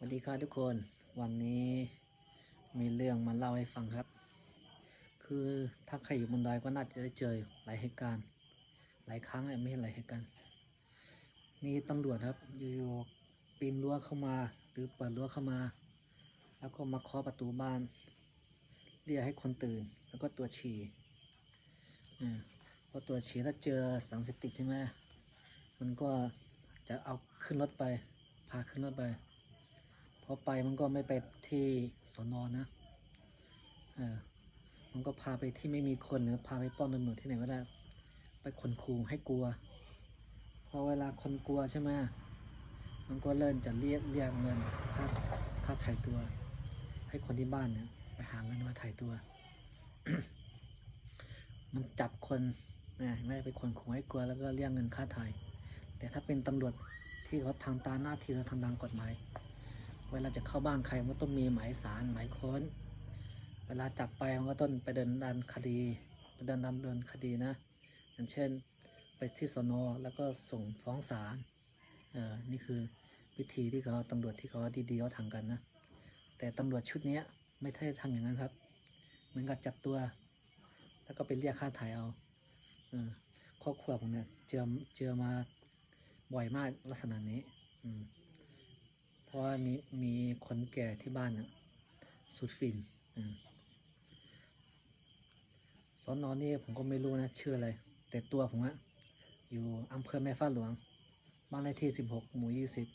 สวัสดีครับทุกคนวันนี้มีเรื่องมาเล่าให้ฟังครับ คือถ้าใครอยู่บนดอยก็น่าจะได้เจอหลายเหตุการณ์ หลายครั้งเลยไม่ใช่หลายเหตุการณ์มีตำรวจครับอยู่ๆปีนรั้วเข้ามา หรือเปิดรั้วเข้ามา แล้วก็มาเคาะประตูบ้าน เรียกให้คนตื่น แล้วก็ตัวฉี่อ่าพอตัวฉี่ถ้าเจอสารเสพติดใช่ไหมมันก็จะเอาขึ้นรถไป พาขึ้นรถไป พอไปมันก็ไม่ไปที่สอนอนนะเออมันก็พาไปที่ไม่มีคนหรือพาไปป้อมตำรวจที่ไหนก็ได้ ไปขนคูให้กลัว พอเวลาคนกลัวใช่ไหมมันก็เริ่มจะเรียกเรียกเงินค่าค่าถ่ายตัว ให้คนที่บ้านเนี่ยไปหาเงินมาถ่ายตัว มันจับคนนะไม่ได้ไปคนขู่ให้กลัวแล้วก็เรียกเงินค่าถ่าย แต่ถ้าเป็นตำรวจที่เขาทางตาหน้าที่เขาทำตามกฎหมาย เวลาจะเข้าบ้านใครมันก็ต้องมีหมายสารหมายค้น เวลาจับไปมันก็ต้องไปเดินดันคดีไปเดินดำเนินคดีนะอย่างเช่นไปที่สนแล้วก็ส่งฟ้องศาลเออนี่คือวิธีที่เขาตำรวจที่เขาดีๆเขาทำกันนะ แต่ตำรวจชุดนี้ไม่ได้ทำอย่างนั้นครับ เหมือนกับจับตัว แล้วก็ไปเรียกค่าถ่ายเอาเออครอบครัวผมเนี่ยเจอเจอมาบ่อยมากลักษณะนี้ อืม เพราะว่ามีมีคนแก่ที่บ้านน่ะสุดฝิ่นอสอนอนนี่ผมก็ไม่รู้นะชื่ออะไรแต่ตัวผมอะอยู่อำเภอแม่ฟ้าหลวง บ้านเลขที่สิบหกหมู่ยี่สิบ